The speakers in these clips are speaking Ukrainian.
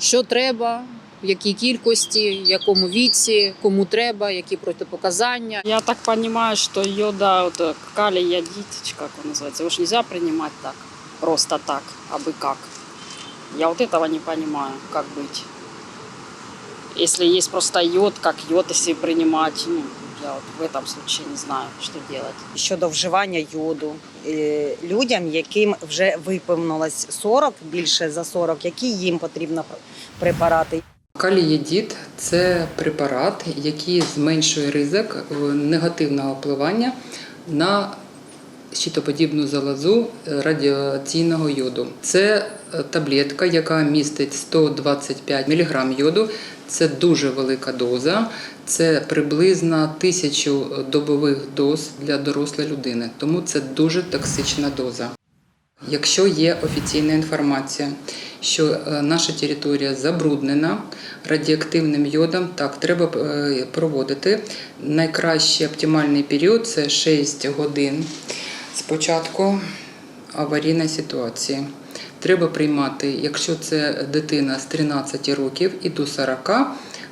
що треба, в якій кількості, в якому віці, кому треба, які протипоказання. Я так понимаю, что йода, вот, э, калий ядить, как он называется, его же нельзя принимать так, просто так, а бы как. Я вот этого не понимаю, как быть. Если есть просто йод, как йод, если принимать, ну, я вот в этом случае не знаю, что делать. щодо вживання йоду е, людям, яким вже виповнилось 40, більше за 40, які їм потрібно препарати. Калієдіт – це препарат, який зменшує ризик е, негативного впливання на щитоподібну залозу радіаційного йоду. Це е, таблетка, яка містить 125 мг йоду. Це дуже велика доза. Це приблизно тисячу добових доз для дорослої людини, тому це дуже токсична доза. Якщо є офіційна інформація, що е, наша територія забруднена радіоактивним йодом, так треба е, проводити. Найкращий оптимальний період це 6 годин спочатку аварійної ситуації. Треба приймати, якщо це дитина з 13 років і до 40,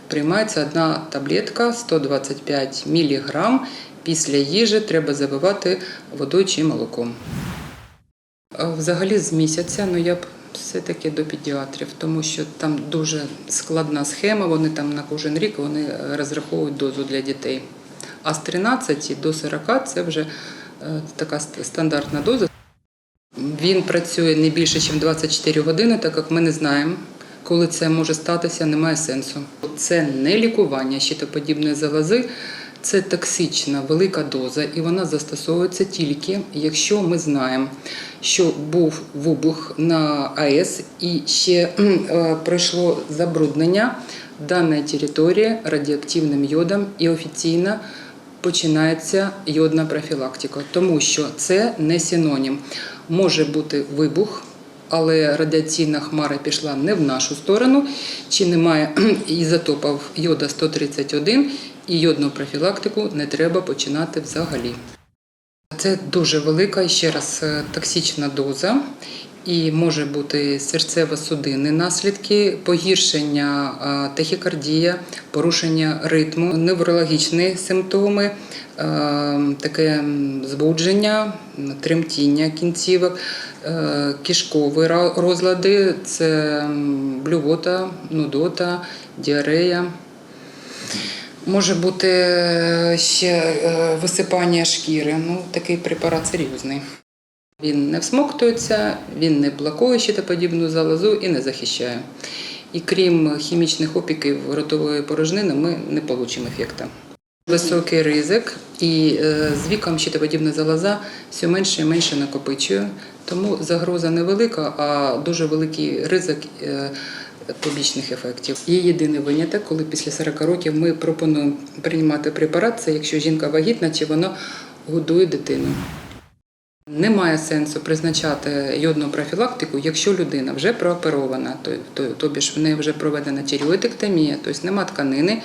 приймається одна таблетка 125 мг. Після їжі треба забивати водою чи молоком. Взагалі з місяця, ну я б все-таки до педіатрів, тому що там дуже складна схема, вони там на кожен рік вони е, розраховують дозу для дітей. А з 13 до 40 це вже е, така стандартна доза. Він працює не більше, ніж 24 години, так як ми не знаємо, коли це може статися, немає сенсу. Це не лікування щитоподібної залози, це токсична велика доза, і вона застосовується тільки, якщо ми знаємо, що був вибух на АЕС і ще е, пройшло забруднення даної території радіоактивним йодом і офіційно починається йодна профілактика, тому що це не синонім. Може бути вибух, але радіаційна хмара пішла не в нашу сторону, чи немає ізотопів йода 131, і йодну профілактику не треба починати взагалі. Це дуже велика ще раз е, токсична доза. І може бути серцево-судинні наслідки, погіршення е, тахікардія, порушення ритму, неврологічні симптоми, е, таке збудження, тремтіння кінцівок, е, кишкові розлади, це блювота, нудота, діарея. Може бути ще висипання шкіри. Ну, такий препарат серйозний. Він не всмоктується, він не блокує щитоподібну залозу і не захищає. І крім хімічних опіків ротової порожнини, ми не отримаємо ефекту. Високий ризик, і е, з віком щитоподібна залоза все менше і менше накопичує. Тому загроза невелика, а дуже великий ризик е, побічних ефектів. Є єдиний виняток, коли після 40 років ми пропонуємо приймати препарат, це якщо жінка вагітна чи вона годує дитину. Немає сенсу призначати йодну профілактику, якщо людина вже прооперована, то, то, тобі ж в неї вже проведена тіріоїдектомія, тобто нема тканини,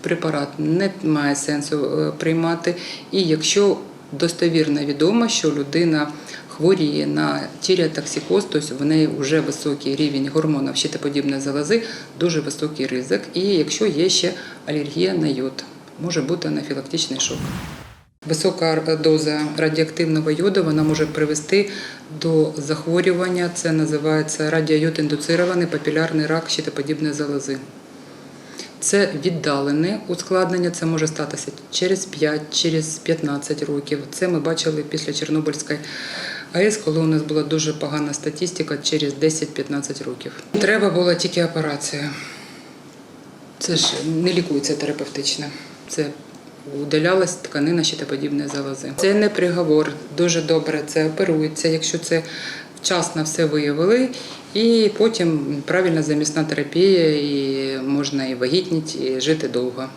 препарат не має сенсу е, приймати. І якщо достовірно відомо, що людина хворіє на тіріотоксикоз, тобто в неї вже високий рівень гормонів щитоподібної залози, дуже високий ризик. І якщо є ще алергія на йод, може бути анафілактичний шок. Висока доза радіоактивного йоду вона може привести до захворювання. Це називається радіойод-індуцирований папілярний рак щитоподібної залози. Це віддалене ускладнення, це може статися через 5, через 15 років. Це ми бачили після Чорнобильської АЕС, коли у нас була дуже погана статистика через 10-15 років. Треба була тільки операція. Це ж не лікується терапевтично. Це удалялась тканина щитоподібної залози. Це не приговор, дуже добре це оперується, якщо це вчасно все виявили, і потім правильна замісна терапія, і можна і вагітніти, і жити довго.